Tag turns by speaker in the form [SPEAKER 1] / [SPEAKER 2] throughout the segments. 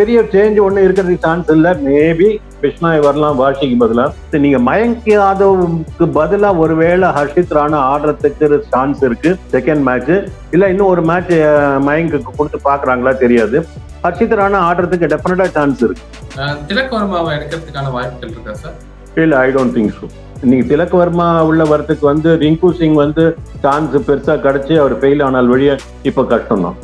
[SPEAKER 1] பெரிய சேஞ்ச் ஒண்ணு இருக்கிறதுக்கு சான்ஸ் இல்ல. மேபி பிஷ்னாய் வரலாம் வாஷிக்கு பதிலா. நீங்க மயங்க் யாதவுக்கு பதிலா ஒருவேளை ஹர்ஷித் ராணா ஆடுறதுக்கு சான்ஸ் இருக்கு. செகண்ட் மேட்ச் இல்ல இன்னும் ஒரு மேட்ச் மயங்குக்கு கொடுத்து பாக்குறாங்களா தெரியாது. ஹர்ஷித் ராணா ஆடுறதுக்கு டெஃபினட்டா சான்ஸ் இருக்கு.
[SPEAKER 2] திலக் வர்மாவை எடுக்கிறதுக்கான வாய்ப்புகள் இருக்கா சார்
[SPEAKER 1] இல்ல ஐ டோன்ட் திங்க் ஸோ நீங்க திலக் வர்மா உள்ள வரதுக்கு வந்து ரிங்கு சிங் வந்து சான்ஸ் பெருசா கிடைச்சு அவர் ஃபெயில் ஆனால் வழிய இப்ப கஷ்டம் தான்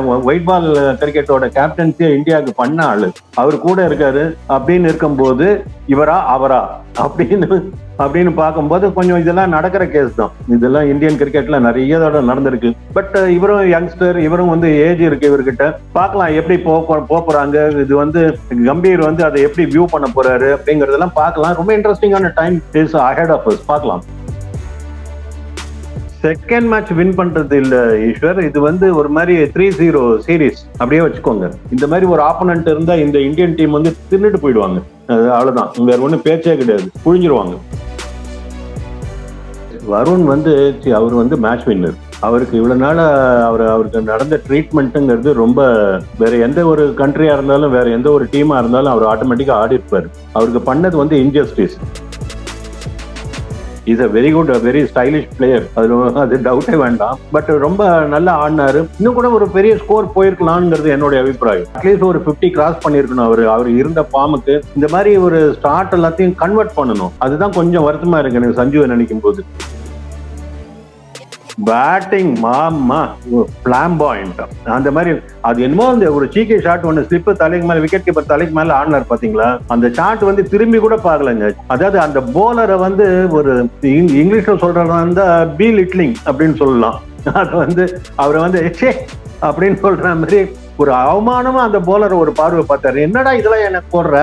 [SPEAKER 1] ஒயிட் பால் கிரிக்கெட்டோட கேப்டன்சியை இந்தியாவுக்கு பண்ண ஆளு. அவர் கூட இருக்காரு அப்படின்னு இருக்கும்போது இவரா அவரா? அப்படின்னு அப்படின்னு பார்க்கும்போது கொஞ்சம் இதெல்லாம் நடக்கிற கேஸ் தான். இதெல்லாம் இந்தியன் கிரிக்கெட்ல நிறைய தடவை நடந்திருக்கு. பட் இவரும் யங்ஸ்டர் இவரும் வந்து ஏஜ் இருக்கு இவர்கிட்ட. பார்க்கலாம் எப்படி போறாங்க. இது வந்து கம்பீர் வந்து அதை எப்படி வியூ பண்ண போறாரு அப்படிங்கறதெல்லாம் பார்க்கலாம். ரொம்ப இன்ட்ரெஸ்டிங்கான டைம் இஸ் அஹெட் ஆஃப் பார்க்கலாம். செகண்ட் மேட்ச் வின் பண்றது இல்ல ஈஸ்வர். இது வந்து ஒரு மாதிரி த்ரீ ஜீரோ சீரீஸ் அப்படியே வச்சுக்கோங்க. இந்த மாதிரி ஒரு ஆப்போனன்ட் இருந்தா இந்த இந்தியன் டீம் வந்து தின்னுட்டு போயிடுவாங்க. அவ்வளவுதான். வேற ஒண்ணும் பேச்சே கிடையாது. புழிஞ்சிருவாங்க. வருண் வந்து அவர் வந்து மேட்ச் வின்னர் அவருக்கு இவ்வளவு நாள் அவர் அவருக்கு நடந்த ட்ரீட்மெண்ட்டுங்கிறது ரொம்ப வேற எந்த ஒரு கண்ட்ரியா இருந்தாலும் வேற எந்த ஒரு டீமா இருந்தாலும் அவர் ஆட்டோமேட்டிக்கா ஆடி இருப்பாரு அவருக்கு பண்ணது வந்து injustice is a very good very stylish player அதுல அது டவுட்டே வேண்டாம். பட் ரொம்ப நல்லா ஆடினாரு. இன்னும் கூட ஒரு பெரிய ஸ்கோர் போயிருக்கலாம்ங்கிறது என்னுடைய அபிப்பிராயம். அட்லீஸ்ட் ஒரு 50 கிராஸ் பண்ணிருக்கணும் அவர். அவர் இருந்த பாமுக்கு இந்த மாதிரி ஒரு ஸ்டார்ட் எல்லாத்தையும் கன்வெர்ட் பண்ணணும். அதுதான் கொஞ்சம் வருத்தமா இருக்கு எனக்கு சஞ்சுவை நினைக்கும் போது பேட்டிங் மாமா. பிளாம்பாயிண்ட் அந்த மாதிரி அது என்னமோ அந்த ஒரு சீக்கே ஷாட் ஒன்று ஸ்லிப் தலைக்கு மேலே விக்கெட் கீப்பர் தலைக்கு மேலே ஆடினார் பார்த்தீங்களா? அந்த ஷாட் வந்து திரும்பி கூட பார்க்கலங்க அதாவது அந்த போலரை வந்து ஒரு இங்கிலீஷில் இங்கிலீஷ்ல இருந்தால் பி லிட்லிங் அப்படின்னு சொல்லலாம். அதை வந்து அவரை வந்து ச்சே அப்படின்னு சொல்ற மாதிரி ஒரு அவமானமா அந்த போலரை ஒரு பார்வை பார்த்தாரு. என்னடா இதெல்லாம் எனக்கு போடுற?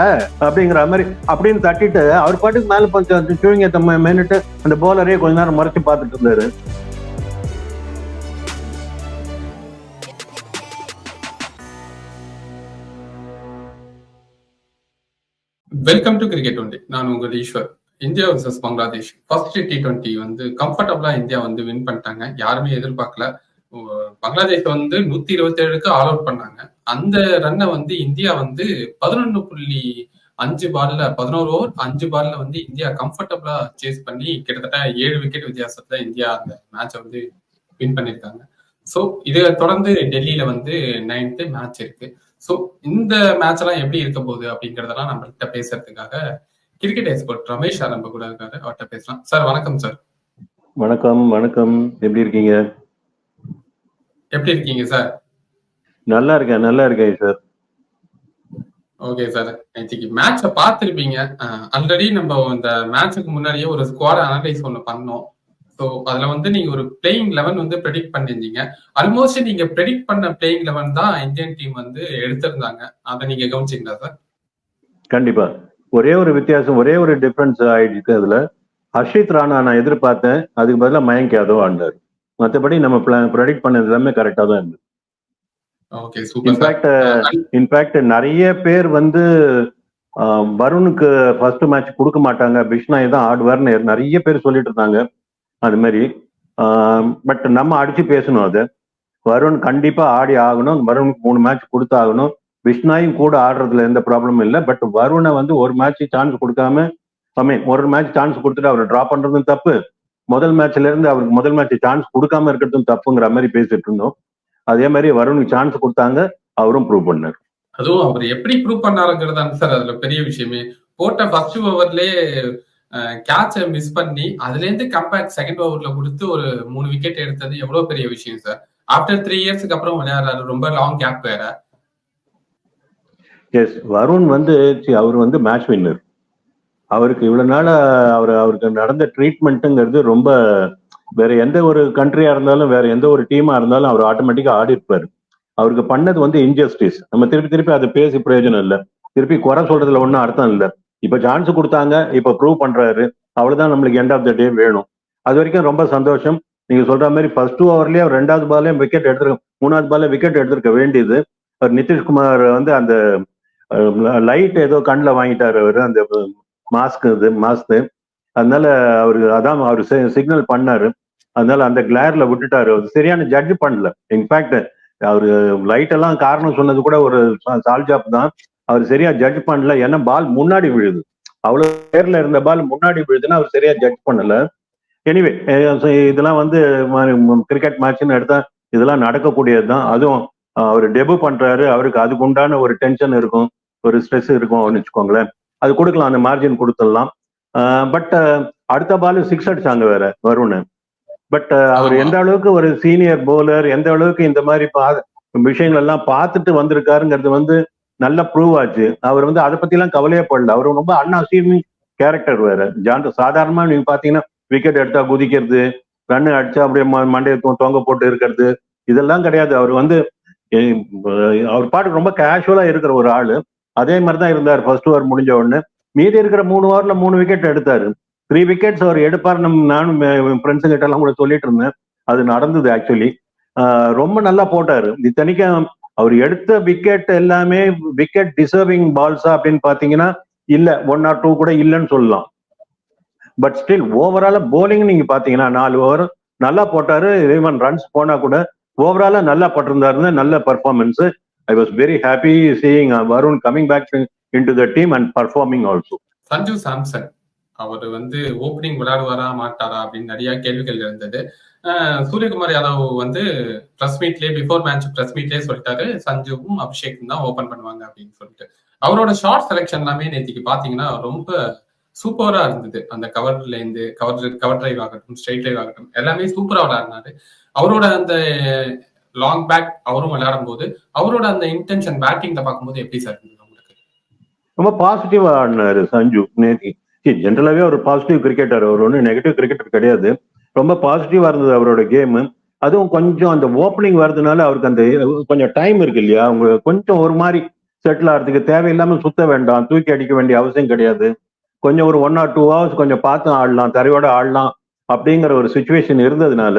[SPEAKER 1] அப்படிங்கிற மாதிரி அப்படின்னு தட்டிட்டு அவர் பாட்டுக்கு மேல கொஞ்சம் சூழிங்க மேனிட்டு அந்த போலரே கொஞ்ச நேரம் முறைச்சு பார்த்துட்டு இருந்தாரு.
[SPEAKER 2] வெல்கம் டு கிரிக்கெட் ஒன்லி நான் உங்கள் Eswar. India versus Bangladesh. First T twenty வந்து கம்ஃபர்டபுளா இந்தியா வந்து வின் பண்ணிட்டாங்க. யாருமே எதிர்பார்க்கல. பங்களாதேஷ் வந்து நூத்தி இருபத்தி ஏழுக்கு ஆல் அவுட் பண்ணாங்க. அந்த ரன்னை வந்து இந்தியா வந்து பதினொன்னு புள்ளி அஞ்சு பால்ல பதினோரு ஓவர் அஞ்சு பால்ல வந்து இந்தியா கம்ஃபர்டபுளா சேஸ் பண்ணி கிட்டத்தட்ட ஏழு விக்கெட் வித்தியாசத்துல இந்தியா அந்த மேட்சை வந்து வின் பண்ணியிருக்காங்க. ஸோ இதை தொடர்ந்து டெல்லியில வந்து நைன்த்து மேட்ச் இருக்கு. ஸோ இந்த மேட்ச் எல்லாம் எப்படி இருக்க போகுது அப்படிங்கறதெல்லாம் நம்மள்கிட்ட பேசுறதுக்காக கிரிக்கெட் எக்ஸ்பர்ட் ரமேஷ் நம்ம கூட இருக்காரு. அவர்கிட்ட பேசலாம். சார் வணக்கம் சார்
[SPEAKER 1] வணக்கம் வணக்கம். எப்படி இருக்கீங்க?
[SPEAKER 2] எப்படி இருக்கீங்க சார்
[SPEAKER 1] நல்லா இருக்கேன் நல்லா இருக்கேன் சார்
[SPEAKER 2] ஓகே சார் இன்னைக்கு மேட்சை பார்த்துருப்பீங்க. ஆல்ரெடி நம்ம இந்த மேட்சுக்கு முன்னாடியே ஒரு ஸ்குவாட் அனலைஸ் ஒன்று பண்ணோம். ஸோ அதுல வந்து நீங்க ஒரு பிளேயிங் லெவன் வந்து ப்ரெடிக்ட் பண்ணியிருந்தீங்க. ஆல்மோஸ்ட் நீங்க ப்ரெடிக்ட் பண்ண பிளேயிங் லெவன் தான் இந்தியன் டீம் வந்து எடுத்திருந்தாங்க. அதை நீங்க கவனிச்சிங்களா சார்
[SPEAKER 1] கண்டிப்பா. ஒரே ஒரு வித்தியாசம் ஒரே ஒரு டிஃபரன்ஸ் ஆயிடுச்சு அதுல. ஹர்ஷித் ராணா நான் எதிர்பார்த்தேன். அதுக்கு பதிலா மயங்க் யாதவ் ஆண்டார். மற்றபடி நம்ம ப்ரெடிக்ட் பண்ணது எல்லாமே கரெக்டா தான் இருந்தது. இன்ஃபேக்ட் இன்ஃபேக்ட் நிறைய பேர் வந்து வருணுக்கு ஃபர்ஸ்ட் மேட்ச் கொடுக்க மாட்டாங்க. பிஷ்னாய் தான் ஆடுவார்னு நிறைய பேர் சொல்லிட்டு இருந்தாங்க. அது மாதிரி. பட் நம்ம அடிச்சு பேசணும் அது. வருண் கண்டிப்பா ஆடி ஆகணும். வருணுக்கு மூணு மேட்ச் கொடுத்தாகணும். விஷ்ணாயும் கூட ஆடுறதுல எந்த ப்ராப்ளமும் இல்லை. பட் வருணை வந்து ஒரு மேட்ச் சான்ஸ் கொடுக்காம ஐ மீன் ஒரு மேட்ச் சான்ஸ் கொடுத்துட்டு அவரை டிரா பண்றதும் தப்பு. முதல் மேட்ச்ல இருந்து அவருக்கு முதல் மேட்ச் சான்ஸ் கொடுக்காம இருக்கிறதும் தப்புங்கிற மாதிரி பேசிட்டு இருந்தோம். அதே மாதிரி வருணுக்கு சான்ஸ் கொடுத்தாங்க. அவரும் ப்ரூவ் பண்ணார்.
[SPEAKER 2] அதுவும் அவர் எப்படி ப்ரூவ் பண்ணாருங்கிறது சார் அதுல பெரிய விஷயமே. போட்ட ஃபர்ஸ்ட் ஓவர்லயே கேட்சை மிஸ் பண்ணி அதுல இருந்து கம்பேக் செகண்ட் ஓவர்ல கொடுத்து ஒரு மூணு விக்கெட் எடுத்தது எவ்வளவு பெரிய விஷயம் சார் ஆஃப்டர் த்ரீ இயர்ஸ்க்கு அப்புறம் விளையாடுறாரு. ரொம்ப லாங் கேப் வேற.
[SPEAKER 1] எஸ் வருண் வந்து அவர் வந்து மேட்ச் வின்னர் அவருக்கு இவ்வளவு நாள் அவர் அவருக்கு நடந்த ட்ரீட்மெண்ட்டுங்கிறது ரொம்ப வேற எந்த ஒரு கண்ட்ரியா இருந்தாலும் வேற எந்த ஒரு டீமா இருந்தாலும் அவர் ஆட்டோமேட்டிக்கா ஆடி இருப்பாரு அவருக்கு பண்ணது வந்து இன்ஜஸ்டிஸ் நம்ம திருப்பி திருப்பி அதை பேசி பிரயோஜனம் இல்லை. திருப்பி குறை சொல்றதுல ஒன்றும் அர்த்தம் இல்லை. இப்ப சான்ஸ் கொடுத்தாங்க இப்ப ப்ரூவ் பண்றாரு. அவ்வளவுதான் நம்மளுக்கு எண்ட் ஆஃப் த டே வேணும். அது வரைக்கும் ரொம்ப சந்தோஷம். நீங்க சொல்ற மாதிரி ஃபர்ஸ்ட் ஓவர்லயே அவர் ரெண்டாவது பால்லையும் விக்கெட் எடுத்திருக்க மூணாவது பாலே விக்கெட் எடுத்திருக்க வேண்டியது. அவர் நிதிஷ்குமார் வந்து அந்த லைட் ஏதோ கண்ணில் வாங்கிட்டாரு அவர் அந்த மாஸ்க் இது மாஸ்க் அதனால அவரு அதான் அவர் சிக்னல் பண்ணாரு. அதனால அந்த கிளேர்ல விட்டுட்டாரு. அவர் சரியான ஜட்ஜ் பண்ணல. இன்ஃபேக்ட் அவரு லைட் எல்லாம் காரணம் சொன்னது கூட ஒரு சால்ஜாப் தான். அவர் சரியா ஜட்ஜ் பண்ணல. ஏன்னா பால் முன்னாடி விழுது. அவ்வளவு பேர்ல இருந்த பால் முன்னாடி விழுதுன்னா அவர் சரியா ஜட்ஜ் பண்ணல. எனிவே இதெல்லாம் வந்து கிரிக்கெட் மேட்ச்னு எடுத்தா இதெல்லாம் நடக்கக்கூடியது தான் அதுவும் அவர் டெபு பண்றாரு. அவருக்கு அதுக்கு உண்டான ஒரு டென்ஷன் இருக்கும். ஒரு ஸ்ட்ரெஸ் இருக்கும் வச்சுக்கோங்களேன். அது கொடுக்கலாம். அந்த மார்ஜின் கொடுத்துடலாம். பட் அடுத்த பால் சிக்ஸ் அடிச்சாங்க வேற வருண். பட் அவர். எந்த அளவுக்கு ஒரு சீனியர் போலர் எந்த அளவுக்கு இந்த மாதிரி பா விஷயங்கள் எல்லாம் பார்த்துட்டு வந்திருக்காருங்கிறது வந்து நல்ல ப்ரூவ் ஆச்சு. அவர் வந்து அதை பத்தி எல்லாம் கவலையே படல. அவர் ரொம்ப அன்அசீவிங் கேரக்டர் வேற. ஜான் சாதாரணமா நீங்க பாத்தீங்கன்னா விக்கெட் எடுத்தா குதிக்கிறது ரன் அடிச்சா அப்படியே மண்டையை தொங்க போட்டு இருக்கிறது. இதெல்லாம் கிடையாது. அவர் வந்து அவர் பாட்டுக்கு ரொம்ப கேஷுவலா இருக்கிற ஒரு ஆளு. அதே மாதிரி தான் இருந்தார் ஃபர்ஸ்ட் ஓவர் முடிஞ்ச உடனே. மீதி இருக்கிற மூணு ஓவர்ல மூணு விக்கெட் எடுத்தாரு. த்ரீ விக்கெட்ஸ் அவர் எடுப்பார் நம்ம நானும் ஃப்ரெண்ட்ஸுங்க கிட்ட எல்லாம் கூட சொல்லிட்டு இருந்தேன். அது நடந்தது ஆக்சுவலி ரொம்ப நல்லா போட்டாரு. இத்தனைக்கும் அவர் எடுத்த விக்கெட் எல்லாமே விக்கெட் டிசர்விங் பால்ஸா அப்படின்னு பாத்தீங்கன்னா இல்ல ஒன் ஆர் டூ கூட இல்லைன்னு சொல்லலாம். பட் ஸ்டில் ஓவரால போலிங் நீங்க பாத்தீங்கன்னா நாலு ஓவர் நல்லா போட்டாரு. ஈவன் ரன்ஸ் போனா கூட ஓவராலா நல்லா பட்டிருந்தாருன்னு நல்ல performance I was very happy seeing Varun coming back in to the team and performing also
[SPEAKER 2] Sanju Samson அவர் வந்து ஓப்பனிங் விளையாடுவாரா மாட்டாரா அப்படின்னு நிறைய கேள்விகள் இருந்தது. சூரியகுமார் யாதவ் வந்து பிரஸ் மீட்லயே பிஃபோர் மேட்ச் பிரஸ் மீட்லயே சொல்லிட்டாரு. சஞ்சுவும் அபிஷேக்கும் தான் ஓபன் பண்ணுவாங்க அப்படின்னு சொல்லிட்டு. அவரோட ஷார்ட் செலெக்ஷன் எல்லாமே நேற்றுக்கு பாத்தீங்கன்னா ரொம்ப சூப்பரா இருந்தது. அந்த கவர்ல இருந்து கவர் கவர் டிரைவ் ஆகட்டும் ஸ்ட்ரைட் டிரைவ் ஆகட்டும் எல்லாமே சூப்பரா விளையாடினாரு. அவரோட அந்த லாங் பேக் அவரும் விளையாடும் போது அவரோட அந்த இன்டென்ஷன் பேட்டிங்ல பார்க்கும்போது எப்படி சார் இருந்தது உங்களுக்கு?
[SPEAKER 1] ரொம்ப பாசிட்டிவ் விளையாடினாரு சஞ்சு நேற்று ஜென்ரலாகவே அவர் பாசிட்டிவ் கிரிக்கெட்டர் அவர் ஒன்றும் நெகட்டிவ் கிரிக்கெட்டர் கிடையாது. ரொம்ப பாசிட்டிவாக இருந்தது அவரோட கேமு அதுவும் கொஞ்சம் அந்த ஓப்பனிங் வர்றதுனால அவருக்கு அந்த கொஞ்சம் டைம் இருக்கு இல்லையா? அவங்க கொஞ்சம் ஒரு மாதிரி செட்டில் ஆகிறதுக்கு தேவையில்லாமல் சுத்த வேண்டாம் தூக்கி அடிக்க வேண்டிய அவசியம் கிடையாது. கொஞ்சம் ஒரு ஒன் ஆர் டூ ஹவர்ஸ் கொஞ்சம் பார்த்து ஆடலாம் தரையோட ஆடலாம் அப்படிங்கிற ஒரு சுச்சுவேஷன் இருந்ததுனால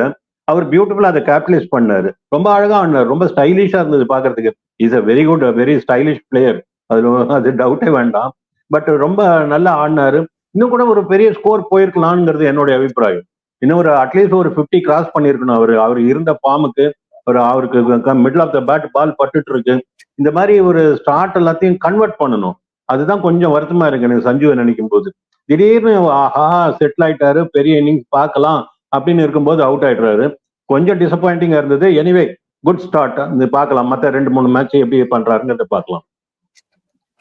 [SPEAKER 1] அவர் பியூட்டிஃபுல்லாக அதை கேபிட்டலைஸ் பண்ணார். ரொம்ப அழகாக ஆடினார் ரொம்ப ஸ்டைலிஷாக இருந்தது பார்க்கறதுக்கு. Is a very good very stylish player அது அது டவுட்டே வேண்டாம். பட் ரொம்ப நல்லா ஆடினாரு. இன்னும் கூட ஒரு பெரிய ஸ்கோர் போயிருக்கலாம்ங்கிறது என்னுடைய அபிப்பிராயம். இன்னும் ஒரு அட்லீஸ்ட் ஒரு 50 கிராஸ் பண்ணியிருக்கணும் அவர். அவர் இருந்த ஃபார்முக்கு ஒரு அவருக்கு middle of the bat ball பட்டுட்டு இருக்கு இந்த மாதிரி ஒரு ஸ்டார்ட் எல்லாத்தையும் கன்வெர்ட் பண்ணணும். அதுதான் கொஞ்சம் வருத்தமா இருக்கு எனக்கு சஞ்சுவை நினைக்கும் போது திடீர்னு ஆஹா செட்டில் ஆயிட்டாரு பெரிய இன்னிங்ஸ் பார்க்கலாம் அப்படின்னு இருக்கும்போது அவுட் ஆயிடுறாரு. கொஞ்சம் டிசப்பாயிண்டிங்கா இருந்தது. எனிவே குட் ஸ்டார்ட் இந்த பார்க்கலாம். மற்ற ரெண்டு மூணு மேட்ச் எப்படி பண்றாருங்கிறத பார்க்கலாம்.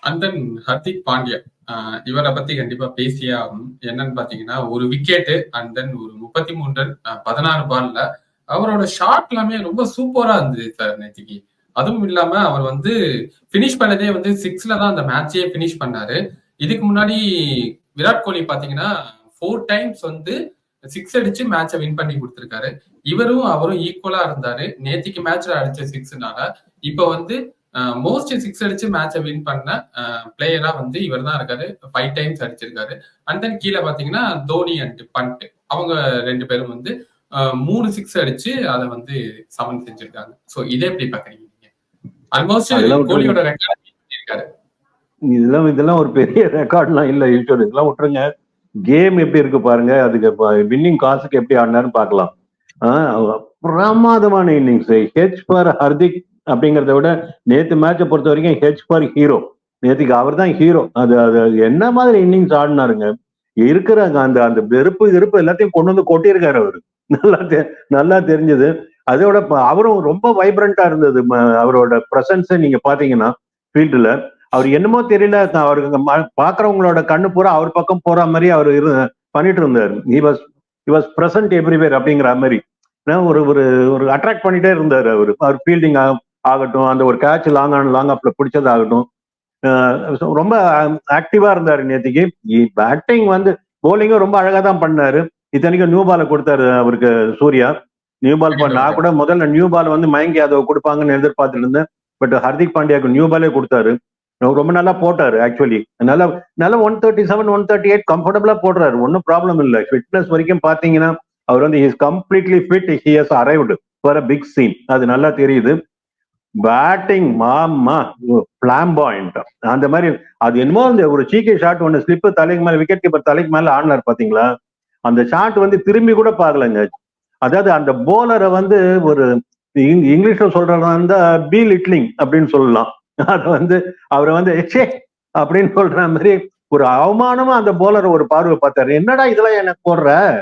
[SPEAKER 2] And then Hardik Pandya. இவரை பத்தி கண்டிப்பா பேசியே ஆகணும். என்னன்னு பாத்தீங்கன்னா ஒரு விக்கெட்டு அண்ட் தென் ஒரு முப்பத்தி மூணு ரன் பதினாறு பால்ல அவரோட ஷாட் எல்லாமே ரொம்ப சூப்பரா இருந்தது சார் நேற்றுக்கு அதுவும் இல்லாம அவர் வந்து பினிஷ் பண்ணதே வந்து சிக்ஸ்ல தான் அந்த மேட்சே பினிஷ் பண்ணாரு. இதுக்கு முன்னாடி விராட் கோலி பாத்தீங்கன்னா ஃபோர் டைம்ஸ் வந்து சிக்ஸ் அடிச்சு மேட்சை வின் பண்ணி கொடுத்துருக்காரு. இவரும் அவரும் ஈக்குவலா இருந்தாரு. நேத்திக்கு மேட்ச்ல அடிச்ச சிக்ஸ்னால இப்ப வந்து மோஸ்ட் சிக்ஸ் அடிச்சு மேட்சை வின் பண்ண பிளேயரா வந்து இவர் தான் இருக்காரு. ஃபைவ் டைம்ஸ் அடிச்சிருக்காரு. அண்ட் தென் கீழே பாத்தீங்கன்னா தோனி அண்ட் பண்ட். அவங்க ரெண்டு பேரும் வந்து மூணு சிக்ஸ் அடிச்சு அதை வந்து சமன் செஞ்சிருக்காங்க. சோ இதை எப்படி பாக்குறீங்க நீங்க? ஆல்மோஸ்ட். கோலியோட ரெக்கார்ட் பண்ணிருக்காரு?
[SPEAKER 1] இதெல்லாம் இதெல்லாம் ஒரு பெரிய ரெக்கார்ட்லாம் இல்ல ஈஸ்வர் இதெல்லாம் விட்டுருங்க. கேம் எப்படி இருக்கு பாருங்க. அதுக்கு வின்னிங் காசுக்கு எப்படி ஆடினாருன்னு பார்க்கலாம். ஆஹ் பிரமாதமான இன்னிங்ஸ் ஹெச் ஃபார் ஹர்திக் அப்படிங்கிறத விட நேத்து மேட்சை பொறுத்த வரைக்கும் ஹெச் ஃபார் ஹீரோ நேத்துக்கு அவர் தான் ஹீரோ அது அது என்ன மாதிரி இன்னிங்ஸ் ஆடினாருங்க? இருக்கிற அந்த அந்த வெறுப்பு வெறுப்பு எல்லாத்தையும் கொண்டு வந்து கொட்டியிருக்காரு அவரு. நல்லா நல்லா தெரிஞ்சது. அதோட அவரும் ரொம்ப வைப்ரண்டா இருந்தது. அவரோட பிரசன்ஸ் நீங்க பாத்தீங்கன்னா ஃபீல்டுல அவர் என்னமோ தெரியல அவரு அவருக்கு பாக்குறவங்களோட கண்ணு பூரா அவர் பக்கம் போற மாதிரி அவர் இரு பண்ணிட்டு இருந்தார். He was he was present everywhere அப்படிங்கிற மாதிரி. ஒரு ஒரு ஒரு அட்ராக்ட் பண்ணிட்டே இருந்தார் அவர். அவர் ஃபீல்டிங் ஆகட்டும் அந்த ஒரு கேட்ச் லாங் ஆன் லாங் அப்ல பிடிச்சது ஆகட்டும் ரொம்ப ஆக்டிவா இருந்தாரு நேத்திக்கு. பேட்டிங் வந்து போலிங்கும் ரொம்ப அழகா தான் பண்ணாரு. இத்தனைக்கும் நியூ பாலை கொடுத்தாரு அவருக்கு சூர்யா. நியூ பால் நான் கூட முதல்ல நியூ பால் வந்து மயங்கி யாதவ் கொடுப்பாங்கன்னு எதிர்பார்த்துட்டு இருந்தேன். பட் ஹர்திக் பாண்டியாவுக்கு நியூ பாலே கொடுத்தாரு. அவர் ரொம்ப நல்லா போட்டாரு ஆக்சுவலி நல்லா நல்லா one thirty seven one thirty eight கம்ஃபர்டபுளா போடுறாரு. ஒன்றும் ப்ராப்ளம் இல்லை. ஃபிட்னஸ் வரைக்கும் பாத்தீங்கன்னா அவர் வந்து is completely fit he has arrived for a big scene அது நல்லா தெரியுது. பேட்டிங் மாமா பிளாம்பாயிண்ட் அந்த மாதிரி அது என்னமோ அந்த ஒரு சீக்கே ஷாட் ஒன்று ஸ்லிப் தலைக்கு மேலே விக்கெட் கீப்பர் தலைக்கு மேலே ஆடினார் பாத்தீங்களா? அந்த ஷாட் வந்து திரும்பி கூட பார்க்கலங்க. அதாவது அந்த போலரை வந்து ஒரு இங்- இங்கிலீஷ்ல சொல்றதா இருந்தா பி லிட்லிங் அப்படின்னு சொல்லலாம். அது வந்து அவரை வந்து எச்சே அப்படின்னு சொல்ற மாதிரி ஒரு அவமானமா அந்த போலரை ஒரு பார்வை பார்த்தாரு. என்னடா இதெல்லாம் எனக்கு போடுற?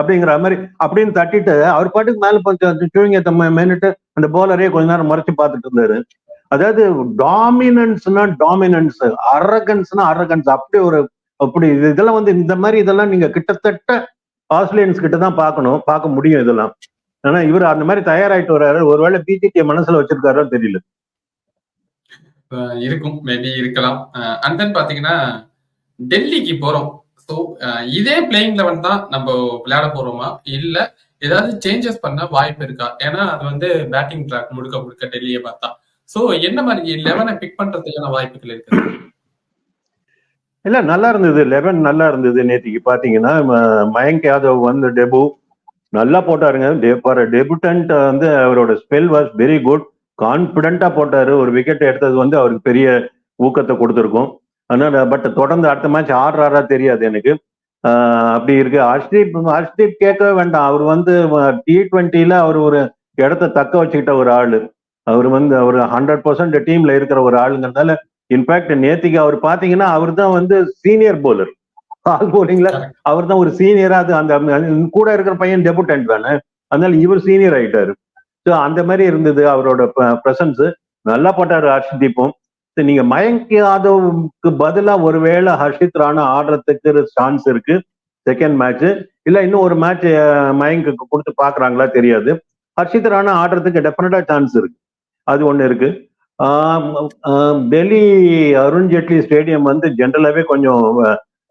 [SPEAKER 1] அப்படிங்கிற மாதிரி அப்படின்னு தட்டிட்டு அவர் பாட்டுக்கு மேல கொஞ்சம் சூவிங்க மேனிட்டு அந்த போலரே கொஞ்ச நேரம் மறைச்சு பார்த்துட்டு இருந்தாரு. அதாவது டாமினன்ஸ்னா டாமினன்ஸ் அரகன்ஸ்னா அரகன்ஸ் அப்படி ஒரு அப்படி இதெல்லாம் வந்து இந்த மாதிரி இதெல்லாம் நீங்க கிட்டத்தட்ட ஆஸ்திரேலியன்ஸ் கிட்ட தான் பார்க்கணும் பார்க்க முடியும் இதெல்லாம். ஆனா இவர் அந்த மாதிரி தயாராயிட்டு வர்றாரு. ஒருவேளை பிஜேபி மனசுல வச்சிருக்காரோ தெரியல.
[SPEAKER 2] இருக்கும். மேபி இருக்கலாம். அண்ட் தென் பாத்தீங்கன்னா டெல்லிக்கு போறோம். ஸோ இதே பிளேயிங் லெவன் தான் நம்ம விளையாட போறோமா? இல்ல ஏதாவது சேஞ்சஸ் பண்ண வாய்ப்பு இருக்கா? ஏன்னா அது வந்து பேட்டிங் ட்ராக் முழுக்க முழுக்க டெல்லியை பார்த்தா. சோ என்ன மாதிரி லெவனை பிக் பண்றதுக்கான வாய்ப்புகள் இருக்கு
[SPEAKER 1] இல்ல நல்லா இருந்தது. லெவன் நல்லா இருந்தது நேத்திக்கு பாத்தீங்கன்னா மயங்க் யாதவ் வந்து டெபு நல்லா போட்டாருங்க. டெபுட்டன்ட் வந்து அவரோட ஸ்பெல் வாஸ் வெரி குட் கான்பிடண்டா போட்டாரு. ஒரு விக்கெட் எடுத்தது வந்து அவருக்கு பெரிய ஊக்கத்தை கொடுத்துருக்கும். அதனால பட் தொடர்ந்து அடுத்த மேட்ச் ஆடுறாரா தெரியாது எனக்கு. அப்படி இருக்கு. ஹர்ஷ்தீப் ஹர்ஷ்தீப் கேட்கவே வேண்டாம். அவர் வந்து டி டுவெண்ட்டில அவர் ஒரு இடத்த தக்க வச்சுக்கிட்ட ஒரு ஆளு. அவர் வந்து அவர் ஹண்ட்ரட் பர்சன்ட் டீம்ல இருக்கிற ஒரு ஆளுங்கிறதால இன்ஃபேக்ட் நேத்திக்கு அவர் பாத்தீங்கன்னா அவர் தான் வந்து சீனியர் போலர் ஆல் போலிங்ல அவர் தான் ஒரு சீனியரா அது அந்த கூட இருக்கிற பையன் டெபுட்டன்ட் தானே. அதனால இவர் சீனியர் ஆயிட்டாரு. ஸோ அந்த மாதிரி இருந்தது அவரோட பிரசன்ஸ் நல்லா போட்டாரு ஹர்ஷ்தீப்பும். நீங்க மயங்க் யாதவுக்கு பதிலா ஒருவேளை ஹர்ஷித் ராணா ஆடுறதுக்கு சான்ஸ் இருக்கு. செகண்ட் மேட்ச் இல்ல இன்னும் ஒரு மேட்ச் மயங்குக்கு கொடுத்து பாக்குறாங்களா தெரியாது. ஹர்ஷித் ராணா ஆடுறதுக்கு டெஃபினட்டா சான்ஸ் இருக்கு. அது ஒண்ணு இருக்கு. டெல்லி அருண் ஜேட்லி ஸ்டேடியம் வந்து ஜென்ரலாவே கொஞ்சம்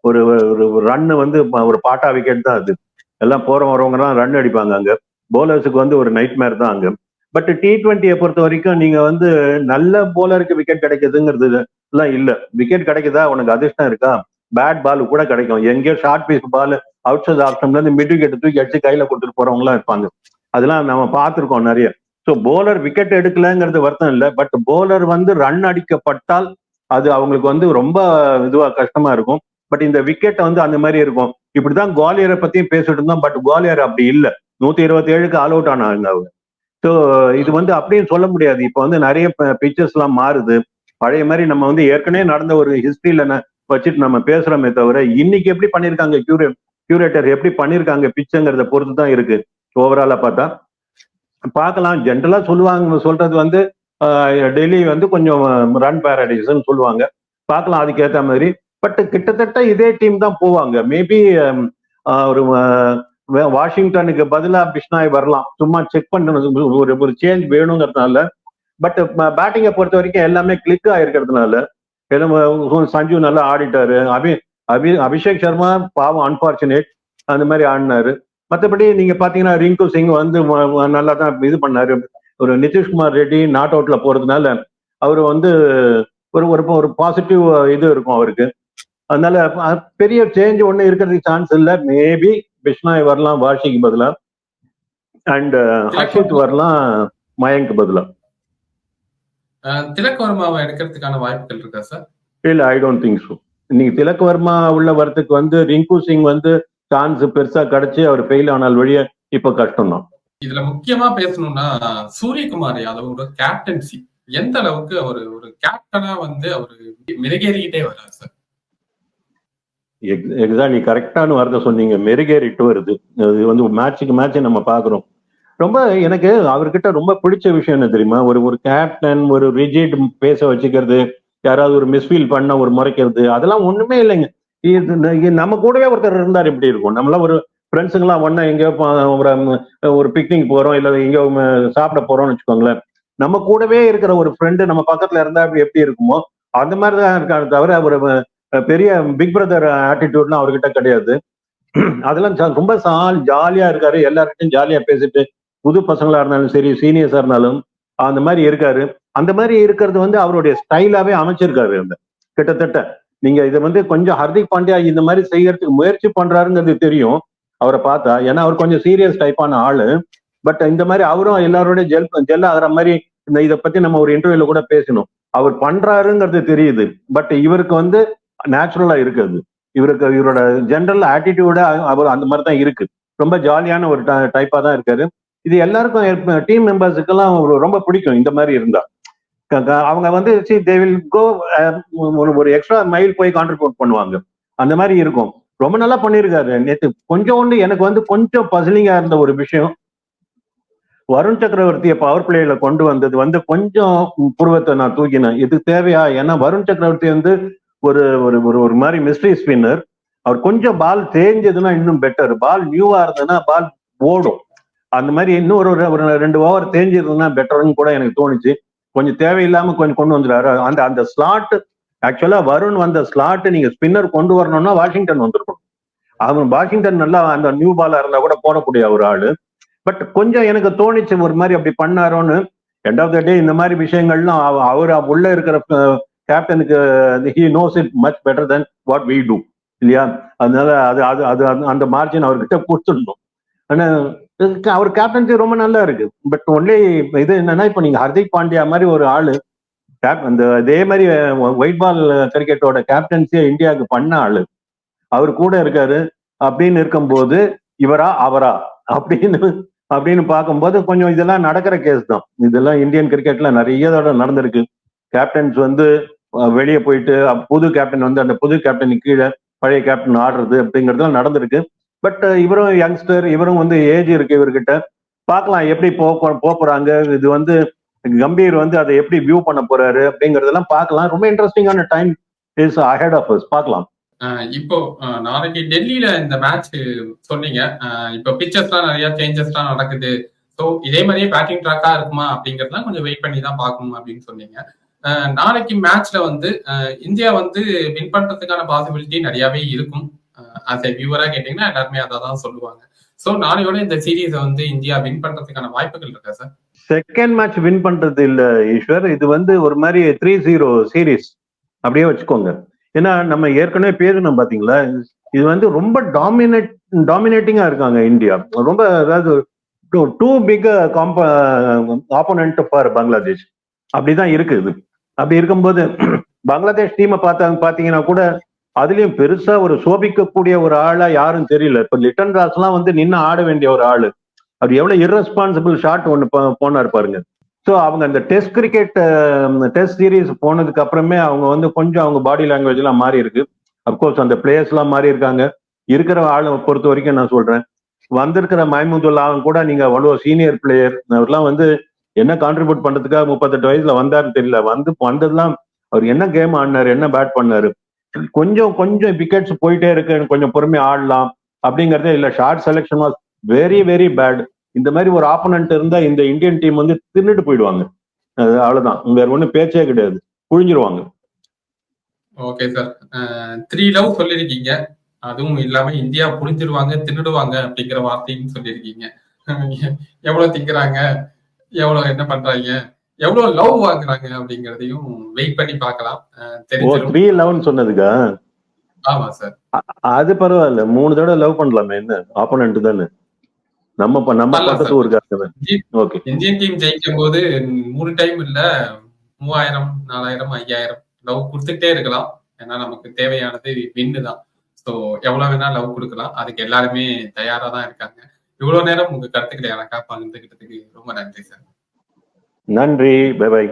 [SPEAKER 1] ஒரு ஒரு ரன் வந்து ஒரு பாட்டா விக்கெட் தான் அது. எல்லாம் போற வரவங்கலாம் ரன் அடிப்பாங்க அங்க. போலர்ஸுக்கு வந்து ஒரு நைட் மேர் தான் அங்க. பட் டி டுவெண்ட்டியை பொறுத்த வரைக்கும் நீங்க வந்து நல்ல போலருக்கு விக்கெட் கிடைக்குதுங்கிறது எல்லாம் இல்ல. விக்கெட் கிடைக்குதா? உனக்கு அதிர்ஷ்டம் இருக்கா? பேட் பால் கூட கிடைக்கும். எங்கேயோ short piece ball outside ஆப்ஷன்ல இருந்து மிட் விக்கெட் தூக்கி அடிச்சு கையில கொடுத்துட்டு போறவங்களாம் இருப்பாங்க. அதெல்லாம் நம்ம பார்த்துருக்கோம் நிறைய. ஸோ போலர் விக்கெட் எடுக்கலங்கிறது வருத்தம் இல்லை. பட் போலர் வந்து ரன் அடிக்கப்பட்டால் அது அவங்களுக்கு வந்து ரொம்ப இதுவா கஷ்டமா இருக்கும். பட் இந்த விக்கெட் வந்து அந்த மாதிரி இருக்கும். இப்படிதான் குவாலியரை பத்தியும் பேசிட்டு இருந்தோம். பட் குவாலியர் அப்படி இல்லை. நூத்தி இருபத்தி ஏழுக்கு ஆல் அவுட் ஆனாங்க அவங்க ஸோ இது வந்து அப்படியும் சொல்ல முடியாது. இப்போ வந்து நிறைய பிக்சர்ஸ் எல்லாம் மாறுது. பழைய மாதிரி நம்ம வந்து ஏற்கனவே நடந்த ஒரு ஹிஸ்டரியில வச்சுட்டு நம்ம பேசுறோமே தவிர இன்னைக்கு எப்படி பண்ணிருக்காங்க கியூரே கியூரேட்டர் எப்படி பண்ணிருக்காங்க பிச்சுங்கிறத பொறுத்து தான் இருக்கு. ஓவராலா பார்த்தா. பார்க்கலாம். ஜென்ரலா சொல்லுவாங்க சொல்றது வந்து ஆஹ், டெல்லி வந்து கொஞ்சம் ரன் பேரடைஸ்ன்னு சொல்லுவாங்க. பார்க்கலாம் அதுக்கேற்ற மாதிரி. பட் கிட்டத்தட்ட இதே டீம் தான் போவாங்க. மேபி ஒரு வாஷிங்டனுக்கு பதிலாக பிஷ்னாய் வரலாம். சும்மா செக் பண்ணணும். ஒரு ஒரு சேஞ்ச் வேணுங்கிறதுனால. பட் பேட்டிங்கை பொறுத்த வரைக்கும் எல்லாமே கிளிக் ஆயிருக்கிறதுனால எல்லாம் சஞ்சு நல்லா ஆடிட்டாரு. அபி அபி அபிஷேக் சர்மா பாவம் அன்பார்ச்சுனேட் அந்த மாதிரி ஆடினாரு. மற்றபடி நீங்க பாத்தீங்கன்னா ரிங்கு சிங் வந்து நல்லா தான் இது பண்ணாரு. ஒரு நிதிஷ்குமார் ரெட்டி நாட் அவுட்ல போறதுனால அவர் வந்து ஒரு ஒரு ஒரு பாசிட்டிவ் இது இருக்கும் அவருக்கு. அதனால பெரிய சேஞ்ச் ஒன்று இருக்கிறதுக்கு சான்ஸ் இல்லை. மேபி பிஷ்னாய் வரலாம் வாஷிக்கு பதிலா. அண்ட் ஹர்ஷித் வரலாம் மயங்க் பதிலா.
[SPEAKER 2] அஹ் திலக் வர்மாவை எடுக்கிறதுக்கான வாய்ப்புகள் இருக்கா சார்
[SPEAKER 1] இல்ல ஐ டோன்ட் திங்க் ஸோ இன்னைக்கு திலக் வர்மா உள்ள வரதுக்கு வந்து ரிங்கு சிங் வந்து சான்ஸ் பெருசா கிடைச்சு அவர் ஃபெயில் ஆனால் வழிய இப்ப கஷ்டம் தான்
[SPEAKER 2] இதுல முக்கியமா பேசணும்னா சூரியகுமார் யாதவோட கேப்டன்சி எந்த அளவுக்கு அவர் ஒரு கேப்டனா வந்து அவர் மிருகேறிக்கிட்டே வர்றாரு சார்
[SPEAKER 1] எக்ஸா நீ கரெக்டான வார்த்தை சொன்னீங்க. மெருகேறிட்டு வருது. அது வந்து மேட்சுக்கு மேட்ச் நம்ம பாக்குறோம் ரொம்ப எனக்கு அவர்கிட்ட ரொம்ப பிடிச்ச விஷயம் என்ன தெரியுமா? ஒரு ஒரு கேப்டன் ஒரு ரிஜிட் பேச வச்சுக்கிறது யாராவது ஒரு மிஸ்ஃபீல் பண்ண ஒரு முறைக்கிறது அதெல்லாம் ஒண்ணுமே இல்லைங்க. நம்ம கூடவே ஒருத்தர் இருந்தார் இப்படி இருக்கும். நம்மளாம் ஒரு ஃப்ரெண்ட்ஸுங்களாம் ஒன்னா எங்கேயோ ஒரு பிக்னிக் போறோம் இல்ல எங்கேயோ சாப்பிட போறோம்னு வச்சுக்கோங்களேன். நம்ம கூடவே இருக்கிற ஒரு ஃப்ரெண்டு நம்ம பக்கத்துல இருந்தா எப்படி இருக்குமோ அந்த மாதிரி தான் இருக்காரு தவிர ஒரு பெரிய பிக் பிரதர் ஆட்டிடியூட்லாம் அவர்கிட்ட கிடையாது. அதெல்லாம் ரொம்ப சால் ஜாலியா இருக்காரு. எல்லார்கிட்டையும் ஜாலியா பேசிட்டு புது பசங்களா இருந்தாலும் சரி சீனியர்ஸா இருந்தாலும் அந்த மாதிரி இருக்காரு. அந்த மாதிரி இருக்கிறது வந்து அவருடைய ஸ்டைலாவே அமைச்சிருக்காரு அந்த கிட்டத்தட்ட நீங்க இதை வந்து கொஞ்சம் ஹர்திக் பாண்டியா இந்த மாதிரி செய்யறதுக்கு முயற்சி பண்றாருங்கிறது தெரியும். அவரை பார்த்தா ஏன்னா அவர் கொஞ்சம் சீரியஸ் டைப்பான ஆளு. பட் இந்த மாதிரி அவரும் எல்லாரோட ஜெல் ஜெல் ஆகிற மாதிரி இந்த இதை பத்தி நம்ம ஒரு இன்டர்வியூல கூட பேசணும் அவர் பண்றாருங்கிறது தெரியுது. பட் இவருக்கு வந்து நேச்சுரலா இருக்குது. இவருக்கு இவரோட ஜென்ரல் ஆட்டிடியூட அவர் அந்த மாதிரி தான் இருக்கு. ரொம்ப ஜாலியான ஒரு டைப்பா தான் இருக்காரு. இது எல்லாருக்கும் டீம் மெம்பர்ஸுக்கெல்லாம் ரொம்ப பிடிக்கும் இந்த மாதிரி இருந்தா. அவங்க வந்து தே வில் கோ ஒரு எக்ஸ்ட்ரா மைல் போய் கான்ட்ரிபியூட் பண்ணுவாங்க. அந்த மாதிரி இருக்கும். ரொம்ப நல்லா பண்ணியிருக்காரு நேத்து கொஞ்சோண்டு எனக்கு வந்து கொஞ்சம் பசிலிங்கா இருந்த ஒரு விஷயம். வருண் சக்கரவர்த்தியை பவர் பிளேல கொண்டு வந்தது வந்து கொஞ்சம் புருவத்தை நான் தூக்கினேன். இது தேவையா? ஏன்னா வருண் சக்கரவர்த்தி வந்து ஒரு ஒரு ஒரு ஒரு மாதிரி மிஸ்ட்ரி ஸ்பின்னர் அவர் கொஞ்சம் பால் தேஞ்சதுன்னா இன்னும் பெட்டர் பால் நியூவா இருந்ததுன்னா பால் ஓடும். அந்த மாதிரி இன்னும் ஒரு ஒரு ரெண்டு ஓவர் தேஞ்சிருந்ததுன்னா பெட்டர்னு கூட எனக்கு தோணுச்சு. கொஞ்சம் தேவையில்லாம கொஞ்சம் கொண்டு வந்துடுறாரு. அந்த அந்த ஸ்லாட் ஆக்சுவலா வருண் வந்த ஸ்லாட் நீங்க ஸ்பின்னர் கொண்டு வரணும்னா வாஷிங்டன் வந்திருக்கும் அவன் வாஷிங்டன் நல்லா அந்த நியூ பாலா இருந்தா கூட போடக்கூடிய ஒரு ஆளு. பட் கொஞ்சம் எனக்கு தோணிச்சு ஒரு மாதிரி அப்படி பண்ணாரோன்னு. எண்ட் ஆஃப் த டே இந்த மாதிரி விஷயங்கள்லாம் அவ- அவர் உள்ள இருக்கிற கேப்டனுக்கு he knows it much better then what we do இல்லையா? அதனால அது அது அது அது- அந்த மார்ஜின் அவர்கிட்ட கொடுத்துடணும். ஆனா அவர் கேப்டன்சி ரொம்ப நல்லா இருக்கு. பட் ஒன்லி இது என்னன்னா இப்போ நீங்க ஹர்திக் பாண்டியா மாதிரி ஒரு ஆளு கேப் அந்த அதே மாதிரி ஒயிட் பால் கிரிக்கெட்டோட கேப்டன்சியை இந்தியாவுக்கு பண்ண ஆளு. அவர் கூட இருக்காரு. அப்படின்னு இருக்கும்போது இவரா அவரா? அப்படின்னு அப்படின்னு பார்க்கும்போது கொஞ்சம் இதெல்லாம் நடக்கிற கேஸ் தான். இதெல்லாம் இந்தியன் கிரிக்கெட்ல நிறைய தடவை நடந்திருக்கு. கேப்டன்ஸ் வந்து வெளியே போயிட்டு புது கேப்டன் வந்து அந்த புது கேப்டனுக்கு கீழே பழைய கேப்டன் ஆடுறது அப்படிங்கிறதுலாம் நடந்திருக்கு. பட் இவரும் யங்ஸ்டர் இவரும் வந்து ஏஜ் இருக்கு இவர்கிட்ட. பார்க்கலாம் எப்படி போக போறாங்க. இது வந்து கம்பீர் வந்து அதை எப்படி வியூ பண்ண போறாரு அப்படிங்கறதெல்லாம் பார்க்கலாம். ரொம்ப இன்ட்ரெஸ்டிங்கான time is ahead of us பார்க்கலாம்.
[SPEAKER 2] இப்போ நாளைக்கு டெல்லியில இந்த மேட்ச் சொன்னீங்க. இப்போ பிக்சர்ஸ்லாம் நிறைய சேஞ்சஸ்லாம் நடக்குது. ஸோ இதே மாதிரியே பேட்டிங் ட்ராக்கா இருக்குமா அப்படிங்கறதெல்லாம் கொஞ்சம் வெயிட் பண்ணி தான் பார்க்கணும் அப்படின்னு சொன்னீங்க. நாளைக்கு மேட்ச்ல வந்து இந்தியா வந்து வின் பண்றதுக்கான பாசிபிலிட்டி நிறையவே இருக்கும். அஸ் ஏ வியூவரா கேட்டீங்கன்னா எல்லாருமே அதை தான் சொல்லுவாங்க. ஸோ நாளையோட இந்த சீரீஸை வந்து இந்தியா வின் பண்றதுக்கான வாய்ப்புகள் இருக்கா சார்
[SPEAKER 1] செகண்ட் மேட்ச் வின் பண்றது இல்ல ஈஸ்வர். இது வந்து ஒரு மாதிரி த்ரீ ஜீரோ சீரீஸ் அப்படியே வச்சுக்கோங்க. ஏன்னா நம்ம ஏற்கனவே பேசணும் பாத்தீங்களா? இது வந்து ரொம்ப டாமினேட் டாமினேட்டிங்கா இருக்காங்க இந்தியா. ரொம்ப அதாவது டூ பிக் காம்ப ஆப்போனன்ட் ஃபார் பங்களாதேஷ். அப்படிதான் இருக்கு இது. அப்படி இருக்கும்போது பங்களாதேஷ் டீமை பார்த்தாங்க பாத்தீங்கன்னா கூட அதுலயும் பெருசா ஒரு சோபிக்கக்கூடிய ஒரு ஆளா யாரும் தெரியல. இப்ப லிட்டன் ராஸ்லாம் வந்து நின்று ஆட வேண்டிய ஒரு ஆளு. அவர் எவ்வளவு இர்ரெஸ்பான்சிபிள் ஷாட் ஒன்று போனார் பாருங்க. ஸோ அவங்க அந்த டெஸ்ட் கிரிக்கெட் டெஸ்ட் சீரீஸ் போனதுக்கு அப்புறமே அவங்க வந்து கொஞ்சம் அவங்க பாடி லாங்குவேஜ் எல்லாம் மாறி இருக்கு. அப்கோர்ஸ் அந்த பிளேயர்ஸ் எல்லாம் மாறி இருக்காங்க. இருக்கிற ஆளை பொறுத்த வரைக்கும் நான் சொல்றேன். வந்திருக்கிற மைமுதுல்லாவும் கூட நீங்க அவ்வளோ சீனியர் பிளேயர் அவர்லாம் வந்து என்ன கான்ட்ரிபியூட் பண்றதுக்காக முப்பத்தெட்டு வயசுல வந்தாருன்னு தெரியல. வந்து வந்ததுலாம் அவர் என்ன கேம் ஆடினாரு என்ன பேட் பண்ணாரு? கொஞ்சம் கொஞ்சம் விக்கெட்ஸ் போயிட்டே இருக்கு. கொஞ்சம் பொறுமையா ஆடலாம் அப்படிங்கறதே இல்ல. Shot selection was very very bad இந்த மாதிரி ஒரு ஆப்போனன்ட் இருந்தா இந்த இந்தியன் டீம் வந்து தின்னுட்டு போயிடுவாங்க. அது அவ்வளவுதான். வேற ஒண்ணும் பேச்சே கிடையாது. புழிஞ்சிருவாங்க.
[SPEAKER 2] ஓகே சார் த்ரீ லவ் சொல்லியிருக்கீங்க. அதுவும் இல்லாம இந்தியா புரிஞ்சிருவாங்க தின்னுடுவாங்க அப்படிங்கிற வார்த்தையும் சொல்லியிருக்கீங்க. எவ்வளவு திங்கிறாங்க? எவ்வளவு என்ன பண்றாங்க? எவ்வளவு லவ் வாங்குறாங்க அப்படிங்கறதையும் வெயிட் பண்ணி பார்க்கலாம். அஹ்
[SPEAKER 1] ஓ
[SPEAKER 2] தெரிஞ்சிடும்
[SPEAKER 1] த்ரீ லெவன் சொன்னதுக்கா?
[SPEAKER 2] ஆமா சார்
[SPEAKER 1] அது பரவாயில்ல. மூணு தடவை லவ் பண்ணலாமே என்ன? ஆப்போனன்ட் தானே. நம்ம நம்ம பக்கத்து தான். ஓகே
[SPEAKER 2] இந்தியன் டீம் ஜெயிக்கும் போது மூணு டைம் இல்ல மூவாயிரம் நாலாயிரம் ஐயாயிரம் லவ் கொடுத்துட்டே இருக்கலாம். ஏன்னா நமக்கு தேவையானது வின்னு தான். ஸோ எவ்வளவு வேணா லவ் கொடுக்கலாம். அதுக்கு எல்லாருமே தயாரா தான் இருக்காங்க. இவ்வளவு நேரம் உங்க கருத்துக்களை எனக்கா பகிர்ந்துகிட்டதுக்கு ரொம்ப நன்றி சார்.
[SPEAKER 1] நன்றி. By by